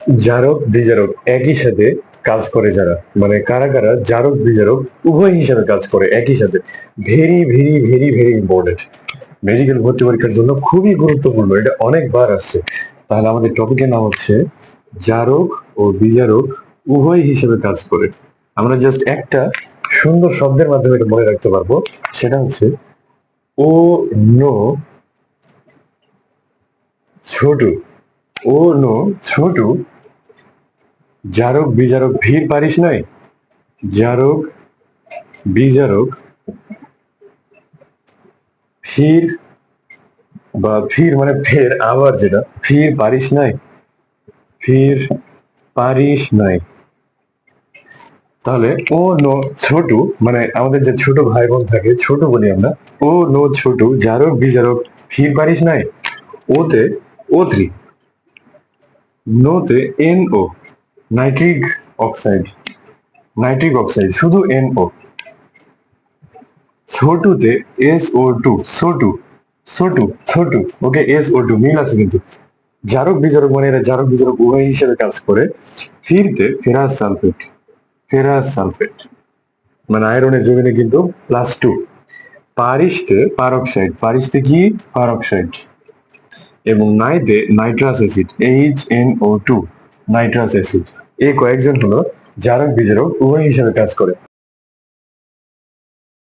জারক, দ্বিজারক একই সাথে কাজ করে যারা। মানে কারা কারা জারক, দ্বিজারক উভয় হিসাবে কাজ করে একই সাথে। Very very very very important. Medical ভর্তি পরীক্ষার জন্য খুবই গুরুত্বপূর্ণ। এটা অনেকবার আসছে। তাহলে আমাদের টপিকের নাম হচ্ছে জারক ও বিজারক উভয় হিসেবে কাজ করে। আমরা জাস্ট একটা সুন্দর শব্দের মাধ্যমে এটা মনে রাখতে পারব। সেটা হচ্ছে ও নো ছোট। ও নো, ছোট। জারক বিজারক ভিড় পারিস নাই? জারক বিজারক ফির বা ফির মানে ফের, আবার যেটা ফির পারিস নাই? ফির পারিস নাই। তাহলে ও নো, ছোট মানে আমাদের যে ছোট ভাই বোন থাকে, ছোট বলি আমরা, ও নো, ছোট জারক বিজারক ফির পারিস নাই? ওতে O three নোতে N O nitric oxide nitric oxide শুধু এন ও ছোটুতে এস ও টু ছোটু ছোটু ছোটু ওকে এস ও টু মিল আছে কিন্তু। জারক বিজারক মানে এরা জারক বিজারক উভয় হিসেবে কাজ করে। ফিরতে ফেরাস সালফেট ফেরাস সালফেট মানে আয়রনের যোগিনে কিন্তু প্লাস টু পারিশতে পারক্সাইড পারিশতে কি? পারক্সাইড এবং নাইটে nitrous acid H N O two nitrous acid এই কয়েকজন হলো জারক বিজারক উভয় হিসাবে কাজ করে।